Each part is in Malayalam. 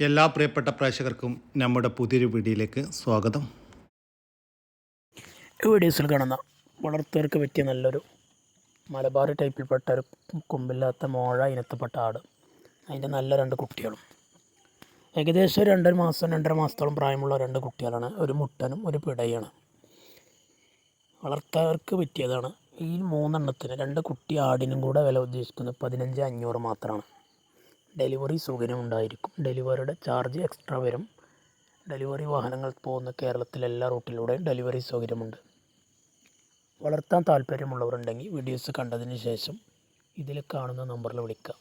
എല്ലാ പ്രിയപ്പെട്ട പ്രേക്ഷകർക്കും നമ്മുടെ പുതിയൊരു വീഡിയോയിലേക്ക് സ്വാഗതം. വീഡിയോസിൽ കാണുന്ന വളർത്തുകാർക്ക് പറ്റിയ നല്ലൊരു മലബാർ ടൈപ്പിൽപ്പെട്ട ഒരു കൊമ്പില്ലാത്ത മോഴ ഇനത്തിൽപ്പെട്ട ആട്. അതിന്റെ നല്ല രണ്ട് കുട്ടികളും. ഏകദേശം രണ്ടര മാസം രണ്ടര മാസത്തോളം പ്രായമുള്ള രണ്ട് കുട്ടികളാണ്. ഒരു മുട്ടനും ഒരു പിടയാണ്. വളർത്തുകാർക്ക് പറ്റിയതാണ്. ഈ മൂന്നെണ്ണത്തിന് രണ്ട് കുട്ടി ആടിനും കൂടെ വില ഉദ്ദേശിക്കുന്നത് പതിനഞ്ച് അഞ്ഞൂറ് മാത്രമാണ്. ഡെലിവറി സൗകര്യം ഉണ്ടായിരിക്കും. ഡെലിവറിയുടെ ചാർജ് എക്സ്ട്രാ വരും. ഡെലിവറി വാഹനങ്ങൾ പോകുന്ന കേരളത്തിലെ എല്ലാ റൂട്ടിലൂടെയും ഡെലിവറി സൗകര്യമുണ്ട്. വളർത്താൻ താല്പര്യമുള്ളവരുണ്ടെങ്കിൽ വീഡിയോസ് കണ്ടതിന് ശേഷം ഇതിൽ കാണുന്ന നമ്പറിൽ വിളിക്കാം.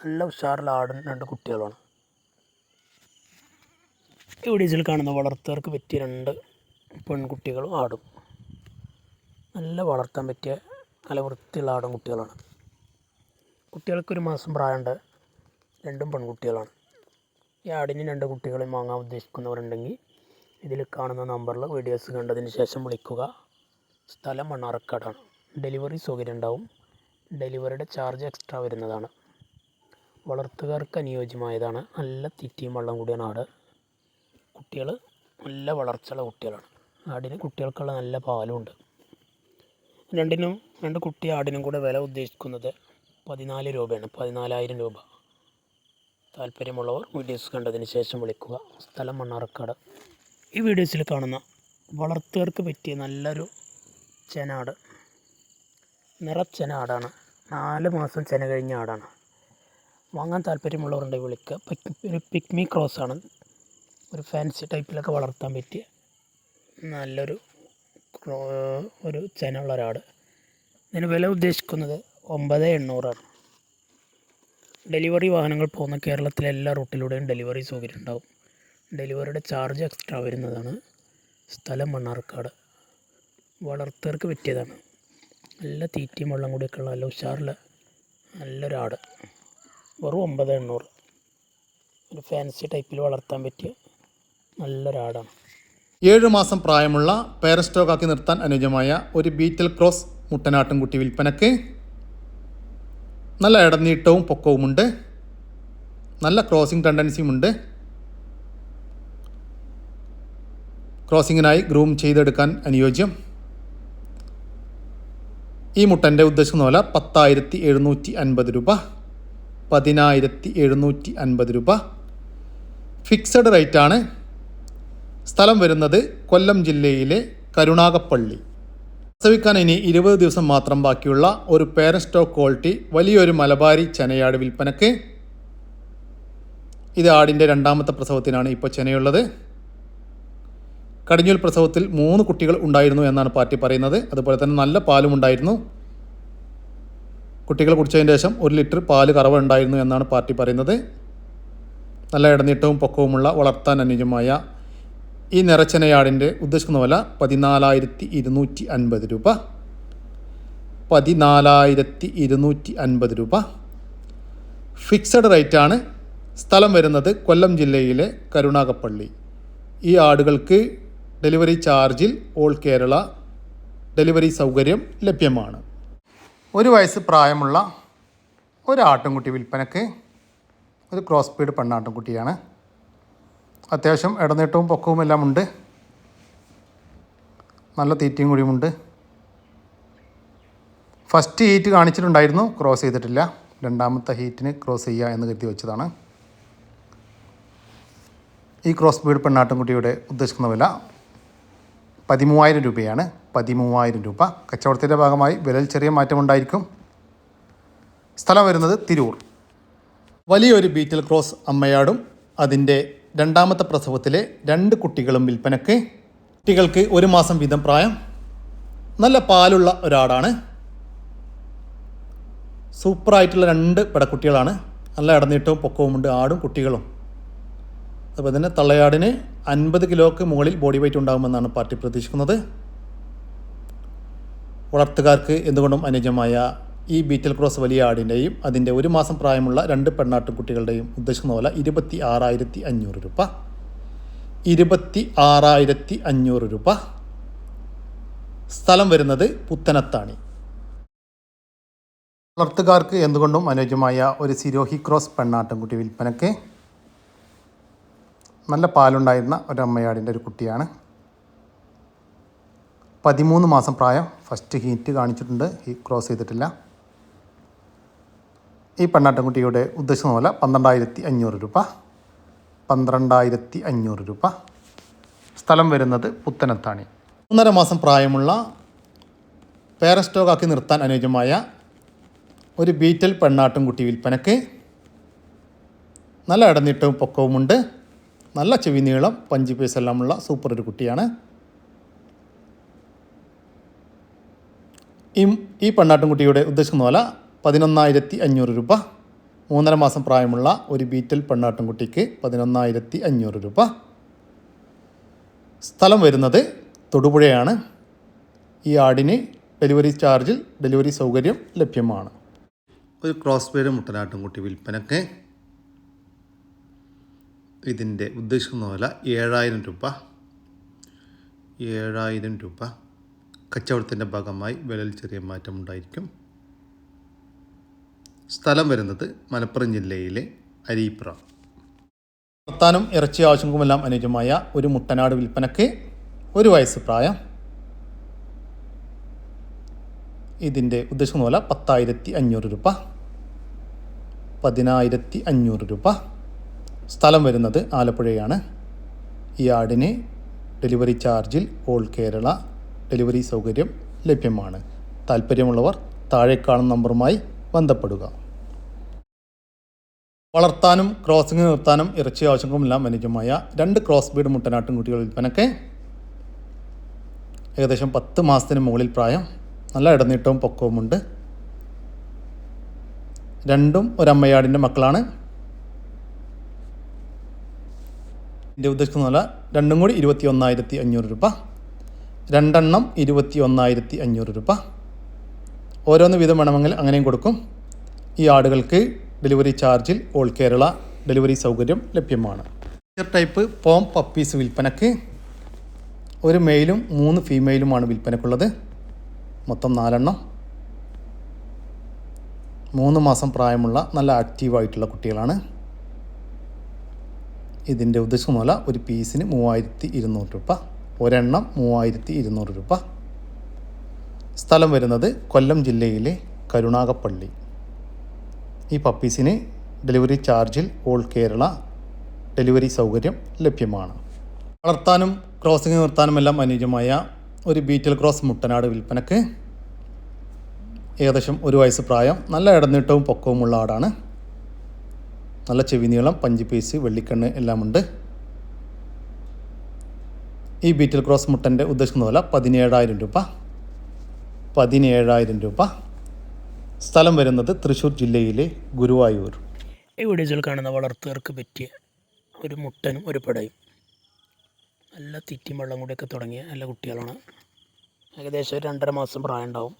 നല്ല ഉഷാറിൽ ആടുന്ന രണ്ട് കുട്ടികളാണ്. ഈ വീഡിയോസിൽ കാണുന്ന വളർത്തുകാർക്ക് പറ്റിയ രണ്ട് പെൺകുട്ടികളും ആടും. നല്ല വളർത്താൻ പറ്റിയ നല്ല വൃത്തിയുള്ള ആടും കുട്ടികളാണ്. കുട്ടികൾക്കൊരു മാസം പ്രായമുണ്ട്. രണ്ടും പെൺകുട്ടികളാണ്. ഈ ആടിന് രണ്ട് കുട്ടികളെയും വാങ്ങാൻ ഉദ്ദേശിക്കുന്നവരുണ്ടെങ്കിൽ ഇതിൽ കാണുന്ന നമ്പറിൽ വീഡിയോസ് കണ്ടതിന് ശേഷം വിളിക്കുക. സ്ഥലം മണ്ണാർക്കാടാണ്. ഡെലിവറി സൗകര്യം ഉണ്ടാവും. ഡെലിവറിയുടെ ചാർജ് എക്സ്ട്രാ വരുന്നതാണ്. വളർത്തുകാർക്ക് അനുയോജ്യമായതാണ്. നല്ല തീറ്റയും വെള്ളം കൂടിയാണ് ആട്. കുട്ടികൾ നല്ല വളർച്ചയുള്ള കുട്ടികളാണ്. ആടിന് കുട്ടികൾക്കുള്ള നല്ല പാലും ഉണ്ട് രണ്ടിനും രണ്ട് കുട്ടി ആടിനും കൂടെ വില ഉദ്ദേശിക്കുന്നത് പതിനാല് രൂപയാണ്. പതിനാലായിരം രൂപ. താല്പര്യമുള്ളവർ വീഡിയോസ് കണ്ടതിന് ശേഷം വിളിക്കുക. സ്ഥലം മണ്ണാർക്കാട്. ഈ വീഡിയോസിൽ കാണുന്ന വളർത്തുകാർക്ക് പറ്റിയ നല്ലൊരു ചെനാട്. നിറച്ചെന ആടാണ് നാല് മാസം ചെന കഴിഞ്ഞ ആടാണ്. വാങ്ങാൻ താല്പര്യമുള്ളവരുണ്ടെങ്കിൽ വിളിക്കുക. ഒരു പിക്മി ക്രോസ് ആണ് ഒരു ഫാൻസി ടൈപ്പിലൊക്കെ വളർത്താൻ പറ്റിയ നല്ലൊരു ഒരു ചെനുള്ള ഒരാട്. ഇതിന് വില ഉദ്ദേശിക്കുന്നത് ഒമ്പത് എണ്ണൂറാണ്. ഡെലിവറി വാഹനങ്ങൾ പോകുന്ന കേരളത്തിലെ എല്ലാ റൂട്ടിലൂടെയും ഡെലിവറി സൗകര്യം ഉണ്ടാവും. ഡെലിവറിയുടെ ചാർജ് എക്സ്ട്രാ വരുന്നതാണ്. സ്ഥലം മണ്ണാർക്കാട്. വളർത്തർക്ക് പറ്റിയതാണ്. നല്ല തീറ്റയും വെള്ളം കൂടിയൊക്കെയുള്ള നല്ല ഉഷാറിൽ നല്ലൊരാട്. വെറും ഒമ്പത് എണ്ണൂറ്. ഒരു ഫാൻസി ടൈപ്പിൽ വളർത്താൻ പറ്റിയ നല്ലൊരാടാണ്. ഏഴ് മാസം പ്രായമുള്ള പേരസ്റ്റോക്കാക്കി നിർത്താൻ അനുയോജ്യമായ ഒരു ബീറ്റൽ ക്രോസ് മുട്ടനാട്ടുംകുട്ടി വിൽപ്പനക്ക് നല്ല ഇടനീട്ടവും പൊക്കവുമുണ്ട്. നല്ല ക്രോസിംഗ് ടെൻഡൻസിയുമുണ്ട് ക്രോസിങ്ങിനായി ഗ്രൂം ചെയ്തെടുക്കാൻ അനുയോജ്യം. ഈ മുട്ടന്റെ ഉദ്ദേശിക്കുന്ന വില പത്തായിരത്തി എഴുന്നൂറ്റി അൻപത് രൂപ. പതിനായിരത്തി എഴുന്നൂറ്റി അൻപത് രൂപ ഫിക്സഡ് റേറ്റാണ് സ്ഥലം വരുന്നത് കൊല്ലം ജില്ലയിലെ കരുണാകപ്പള്ളി പ്രസവിക്കാൻ ഇനി ഇരുപത് ദിവസം മാത്രം ബാക്കിയുള്ള ഒരു പേരൻ സ്റ്റോക്ക് ക്വാളിറ്റി വലിയൊരു മലബാരി ചെനയാട് വിൽപ്പനക്ക് ഇത് ആടിന്റെ രണ്ടാമത്തെ പ്രസവത്തിനാണ് ഇപ്പോൾ ചെനയുള്ളത്. കടിഞ്ഞൂൽ പ്രസവത്തിൽ മൂന്ന് കുട്ടികൾ ഉണ്ടായിരുന്നു എന്നാണ് പാർട്ടി പറയുന്നത്. അതുപോലെ തന്നെ നല്ല പാലും ഉണ്ടായിരുന്നു. കുട്ടികൾ കുടിച്ചതിന് ശേഷം ഒരു ലിറ്റർ പാൽ കറവ ഉണ്ടായിരുന്നു എന്നാണ് പാർട്ടി പറയുന്നത്. നല്ല ഇടനീട്ടവും പൊക്കവുമുള്ള വളർത്താൻ അനുയോജ്യമായ ഈ നിറച്ചനയാടിന്റെ ഉദ്ദേശിക്കുന്ന വില പതിനാലായിരത്തി ഇരുന്നൂറ്റി അൻപത് രൂപ. പതിനാലായിരത്തി ഇരുന്നൂറ്റി അൻപത് രൂപ. ഫിക്സഡ് റേറ്റാണ് സ്ഥലം വരുന്നത് കൊല്ലം ജില്ലയിലെ കരുണാകപ്പള്ളി ഈ ആടുകൾക്ക് ഡെലിവറി ചാർജിൽ ഓൾ കേരള ഡെലിവറി സൗകര്യം ലഭ്യമാണ്. ഒരു വയസ്സ് പ്രായമുള്ള ഒരു ആട്ടിൻകുട്ടി വിൽപ്പനക്ക് ഒരു ക്രോസ് പീഡ് പെണ്ണാട്ടിൻകുട്ടിയാണ് അത്യാവശ്യം ഇടനീട്ടവും പൊക്കവും എല്ലാം ഉണ്ട്. നല്ല തീറ്റയും കൂടിയുമുണ്ട് ഫസ്റ്റ് ഹീറ്റ് കാണിച്ചിട്ടുണ്ടായിരുന്നു. ക്രോസ് ചെയ്തിട്ടില്ല. രണ്ടാമത്തെ ഹീറ്റിന് ക്രോസ് ചെയ്യുക എന്ന് കരുതി വെച്ചതാണ്. ഈ ക്രോസ് ബീഡ് പെണ്ണാട്ടുംകുട്ടിയുടെ ഉദ്ദേശിക്കുന്ന വില പതിമൂവായിരം രൂപയാണ്. പതിമൂവായിരം രൂപ. കച്ചവടത്തിന്റെ ഭാഗമായി വിലയിൽ ചെറിയ മാറ്റമുണ്ടായിരിക്കും സ്ഥലം വരുന്നത് തിരൂർ. വലിയൊരു ബീറ്റിൽ ക്രോസ് അമ്മയാടും. അതിന്റെ രണ്ടാമത്തെ പ്രസവത്തിലെ രണ്ട് കുട്ടികളും വിൽപ്പനക്ക് കുട്ടികൾക്ക് ഒരു മാസം വീതം പ്രായം നല്ല പാലുള്ള ഒരാടാണ്. സൂപ്പറായിട്ടുള്ള രണ്ട് പെടക്കുട്ടികളാണ്. നല്ല ഇടനീട്ടവും പൊക്കവുമുണ്ട് ആടും കുട്ടികളും. അതുപോലെ തന്നെ തള്ളയാടിന് അൻപത് കിലോക്ക് മുകളിൽ ബോഡി വെയിറ്റ് ഉണ്ടാകുമെന്നാണ് പാർട്ടി പ്രതീക്ഷിക്കുന്നത്. വളർത്തുകാർക്ക് എന്തുകൊണ്ടും അനുയോജ്യമായ ഈ ബീറ്റൽ ക്രോസ് വലിയ ആടിന്റെയും അതിന്റെ ഒരു മാസം പ്രായമുള്ള രണ്ട് പെണ്ണാട്ടുകുട്ടികളുടെയും ഉദ്ദേശിക്കുന്ന പോലെ ഇരുപത്തി ആറായിരത്തി അഞ്ഞൂറ് രൂപ. ഇരുപത്തി ആറായിരത്തി അഞ്ഞൂറ് രൂപ. സ്ഥലം വരുന്നത് പുത്തനത്താണി. വളർത്തുകാർക്ക് എന്തുകൊണ്ടും അനുയോജ്യമായ ഒരു സിരോഹി ക്രോസ് പെണ്ണാട്ടുംകുട്ടി വിൽപ്പനയ്ക്ക് നല്ല പാലുണ്ടായിരുന്ന ഒരു അമ്മയാടിന്റെ ഒരു കുട്ടിയാണ്. പതിമൂന്ന് മാസം പ്രായം ഫസ്റ്റ് ഹീറ്റ് കാണിച്ചിട്ടുണ്ട്. ഹീ ക്രോസ് ചെയ്തിട്ടില്ല. ഈ പെണ്ണാട്ടൻകുട്ടിയുടെ ഉദ്ദേശിക്കുന്ന പോലെ പന്ത്രണ്ടായിരത്തി അഞ്ഞൂറ് രൂപ. പന്ത്രണ്ടായിരത്തി അഞ്ഞൂറ് രൂപ. സ്ഥലം വരുന്നത് പുത്തനത്താണി. മൂന്നര മാസം പ്രായമുള്ള പേരസ്റ്റോക്കാക്കി നിർത്താൻ അനുയോജ്യമായ ഒരു ബീറ്റൽ പെണ്ണാട്ടുംകുട്ടി വിൽപ്പനയ്ക്ക് നല്ല ഇടനീട്ടവും പൊക്കവുമുണ്ട്. നല്ല ചെവി നീളം പഞ്ച് എല്ലാമുള്ള സൂപ്പർ ഒരു കുട്ടിയാണ്. ഈ ഈ പെണ്ണാട്ടുംകുട്ടിയുടെ ഉദ്ദേശിക്കുന്ന പോലെ പതിനൊന്നായിരത്തി അഞ്ഞൂറ് രൂപ. മൂന്നര മാസം പ്രായമുള്ള ഒരു ബീറ്റൽ പെണ്ണാട്ടുംകുട്ടിക്ക് പതിനൊന്നായിരത്തി അഞ്ഞൂറ് രൂപ. സ്ഥലം വരുന്നത് തൊടുപുഴയാണ്. ഈ ആടിന് ഡെലിവറി ചാർജിൽ ഡെലിവറി സൗകര്യം ലഭ്യമാണ്. ഒരു ക്രോസ് പേര് മുട്ടനാട്ടുംകുട്ടി വിൽപ്പനക്ക് ഇതിന്റെ ഉദ്ദേശിക്കുന്ന വില ഏഴായിരം രൂപ. ഏഴായിരം രൂപ. കച്ചവടത്തിന്റെ ഭാഗമായി വിലയിൽ ചെറിയ മാറ്റമുണ്ടായിരിക്കും. സ്ഥലം വരുന്നത് മലപ്പുറം ജില്ലയിലെ അരീപ്ര വർത്താനം ഇറച്ചി ആവശ്യങ്ങൾക്കുമെല്ലാം അനുയോജ്യമായ ഒരു മുട്ടനാട് വിൽപ്പനക്ക് ഒരു വയസ്സ് പ്രായം. ഇതിന്റെ ഉദ്ദേശിക്കുന്ന പോലെ പത്തായിരത്തി അഞ്ഞൂറ് രൂപ. പതിനായിരത്തി അഞ്ഞൂറ് രൂപ. സ്ഥലം വരുന്നത് ആലപ്പുഴയാണ്. ഈ ആടിന് ഡെലിവറി ചാർജിൽ ഓൾ കേരള ഡെലിവറി സൗകര്യം ലഭ്യമാണ്. താല്പര്യമുള്ളവർ താഴെ കാണുന്ന നമ്പറുമായി ബന്ധപ്പെടുക. വളർത്താനും ക്രോസിംഗ് നിർത്താനും ഇറച്ചി ആവശ്യങ്ങളുമെല്ലാം അനുജമായ രണ്ട് ക്രോസ് ബീഡ് മുട്ടനാട്ടും കുട്ടികൾ വിൽപ്പനക്ക് ഏകദേശം പത്ത് മാസത്തിന് മുകളിൽ പ്രായം നല്ല ഇടനീട്ടവും പൊക്കവുമുണ്ട് രണ്ടും ഒരമ്മയാടിന്റെ മക്കളാണ്. എന്റെ ഉദ്ദേശിക്കുന്ന രണ്ടും കൂടി ഇരുപത്തി ഒന്നായിരത്തി അഞ്ഞൂറ് രൂപ. രണ്ടെണ്ണം ഇരുപത്തി ഒന്നായിരത്തി അഞ്ഞൂറ് രൂപ. ഓരോന്ന് വീതം വേണമെങ്കിൽ അങ്ങനെയും കൊടുക്കും. ഈ ആടുകൾക്ക് ഡെലിവറി ചാർജിൽ ഓൾ കേരള ഡെലിവറി സൗകര്യം ലഭ്യമാണ്. ടൈപ്പ് പോം പപ്പീസ് വിൽപ്പനക്ക് ഒരു മെയിലും മൂന്ന് ഫീമെയിലുമാണ് വിൽപ്പനക്കുള്ളത്. മൊത്തം നാലെണ്ണം. മൂന്ന് മാസം പ്രായമുള്ള നല്ല ആക്റ്റീവായിട്ടുള്ള കുട്ടികളാണ്. ഇതിന്റെ ഉദ്ദേശം മൂല ഒരു പീസിന് മൂവായിരത്തി ഇരുന്നൂറ് രൂപ. ഒരെണ്ണം മൂവായിരത്തി ഇരുന്നൂറ് രൂപ. സ്ഥലം വരുന്നത് കൊല്ലം ജില്ലയിലെ കരുണാകപ്പള്ളി ഈ പപ്പീസിന് ഡെലിവറി ചാർജിൽ ഓൾ കേരള ഡെലിവറി സൗകര്യം ലഭ്യമാണ്. വളർത്താനും ക്രോസിംഗ് നിർത്താനുമെല്ലാം അനുയോജ്യമായ ഒരു ബീറ്റൽ ക്രോസ് മുട്ടനാട് വിൽപ്പനക്ക് ഏകദേശം ഒരു വയസ്സ് പ്രായം നല്ല ഇടനീട്ടവും പൊക്കവുമുള്ള ആടാണ്. നല്ല ചെവി നീളം പഞ്ച് പീസ് വെള്ളിക്കണ്ണ് എല്ലാമുണ്ട്. ഈ ബീറ്റൽ ക്രോസ് മുട്ടന്റെ ഉദ്ദേശിക്കുന്ന വില പതിനേഴായിരം രൂപ. പതിനേഴായിരം രൂപ. സ്ഥലം വരുന്നത് തൃശ്ശൂർ ജില്ലയിലെ ഗുരുവായൂർ. ഈ വീഡിയോസിൽ കാണുന്ന വളർത്തുകാർക്ക് പറ്റിയ ഒരു മുട്ടനും ഒരു പടയും. നല്ല തിറ്റിയും വെള്ളം കൂടിയൊക്കെ തുടങ്ങിയ നല്ല കുട്ടികളാണ്. ഏകദേശം ഒരു രണ്ടര മാസം പ്രായം ഉണ്ടാവും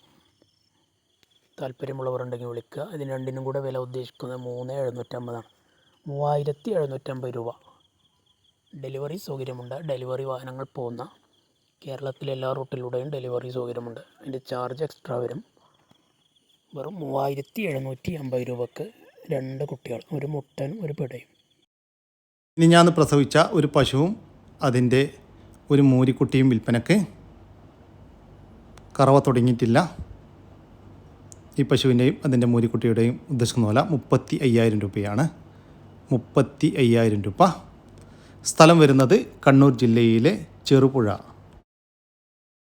താല്പര്യമുള്ളവരുണ്ടെങ്കിൽ വിളിക്കുക. ഇതിന് രണ്ടിനും കൂടെ വില ഉദ്ദേശിക്കുന്നത് മൂന്ന് എഴുന്നൂറ്റമ്പതാണ്. മൂവായിരത്തി എഴുന്നൂറ്റമ്പത് രൂപ. ഡെലിവറി സൗകര്യമുണ്ട്. ഡെലിവറി വാഹനങ്ങൾ പോകുന്ന കേരളത്തിലെ എല്ലാ റൂട്ടിലൂടെയും ഡെലിവറി സൗകര്യമുണ്ട്. അതിന്റെ ചാർജ് എക്സ്ട്രാ വരും. വെറും മൂവായിരത്തി എഴുന്നൂറ്റി അമ്പത് രൂപക്ക് രണ്ട് കുട്ടികൾ ഒരു മുട്ടനും ഒരു പിടയും. ഇനി ഞാൻ പ്രസവിച്ച ഒരു പശുവും അതിന്റെ ഒരു മൂരിക്കുട്ടിയും വിൽപ്പനക്ക് കറവ തുടങ്ങിയിട്ടില്ല. ഈ പശുവിന്റെയും അതിന്റെ മൂരിക്കുട്ടിയുടെയും ഉദ്ദേശിക്കുന്ന പോലെ മുപ്പത്തി അയ്യായിരം രൂപയാണ്. മുപ്പത്തി അയ്യായിരം രൂപ. സ്ഥലം വരുന്നത് കണ്ണൂർ ജില്ലയിലെ ചെറുപുഴ.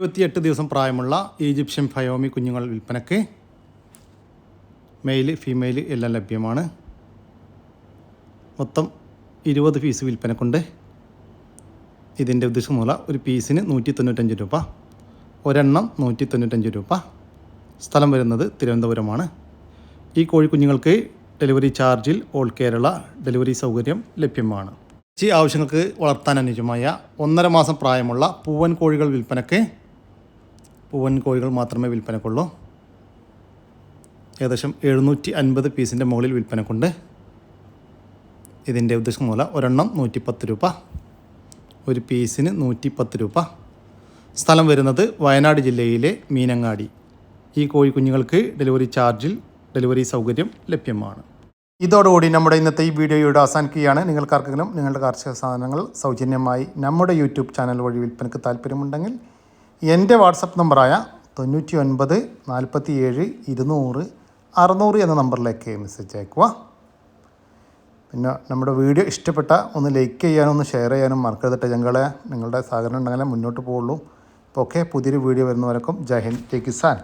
ഇരുപത്തിയെട്ട് ദിവസം പ്രായമുള്ള ഈജിപ്ഷ്യൻ ഫയോമി കുഞ്ഞുങ്ങൾ വിൽപ്പനയ്ക്ക് മെയിൽ ഫീമെയിൽ എല്ലാം ലഭ്യമാണ്. മൊത്തം ഇരുപത് പീസ് വിൽപ്പനക്കുണ്ട്. ഇതിന്റെ ഉദ്ദേശം മൂല ഒരു പീസിന് നൂറ്റി തൊണ്ണൂറ്റഞ്ച് രൂപ ഒരെണ്ണം നൂറ്റി തൊണ്ണൂറ്റഞ്ച് രൂപ. സ്ഥലം വരുന്നത് തിരുവനന്തപുരമാണ്. ഈ കോഴിക്കുഞ്ഞുങ്ങൾക്ക് ഡെലിവറി ചാർജിൽ ഓൾ കേരള ഡെലിവറി സൗകര്യം ലഭ്യമാണ്. ഈ ആവശ്യങ്ങൾക്ക് വളർത്താൻ അനുയോജ്യമായ ഒന്നര മാസം പ്രായമുള്ള പൂവൻ കോഴികൾ വിൽപ്പനക്ക് പൂവൻ കോഴികൾ മാത്രമേ വിൽപ്പനക്കുള്ളൂ. ഏകദേശം എഴുന്നൂറ്റി അൻപത് പീസിന്റെ മുകളിൽ വിൽപ്പനക്കുണ്ട്. ഇതിന്റെ ഉദ്ദേശം മൂല ഒരെണ്ണം നൂറ്റിപ്പത്ത് രൂപ ഒരു പീസിന് നൂറ്റിപ്പത്ത് രൂപ. സ്ഥലം വരുന്നത് വയനാട് ജില്ലയിലെ മീനങ്ങാടി. ഈ കോഴിക്കുഞ്ഞുങ്ങൾക്ക് ഡെലിവറി ചാർജിൽ ഡെലിവറി സൗകര്യം ലഭ്യമാണ്. ഇതോടുകൂടി നമ്മുടെ ഇന്നത്തെ ഈ വീഡിയോയുടെ അവസാനിക്കുകയാണ്. നിങ്ങൾക്കാർക്കെങ്കിലും നിങ്ങളുടെ കാർഷിക സാധനങ്ങൾ സൗജന്യമായി നമ്മുടെ യൂട്യൂബ് ചാനൽ വഴി വിൽപ്പനയ്ക്ക് താല്പര്യമുണ്ടെങ്കിൽ എന്റെ വാട്സപ്പ് നമ്പറായ തൊണ്ണൂറ്റി ഒൻപത് നാൽപ്പത്തി ഏഴ് ഇരുന്നൂറ് അറുന്നൂറ് എന്ന നമ്പറിലേക്ക് മെസ്സേജ് അയക്കുക പിന്നെ നമ്മുടെ വീഡിയോ ഇഷ്ടപ്പെട്ട ഒന്ന് ലൈക്ക് ചെയ്യാനും ഒന്ന് ഷെയർ ചെയ്യാനും മറക്കരുതിട്ട് ഞങ്ങളെ. നിങ്ങളുടെ സഹകരണം ഉണ്ടെങ്കിലേ മുന്നോട്ട് അപ്പോൾ ഓക്കെ പുതിയൊരു വീഡിയോ വരുന്നവരക്കും ജയ് ഹിന്ദ് ജയ് കിസാൻ.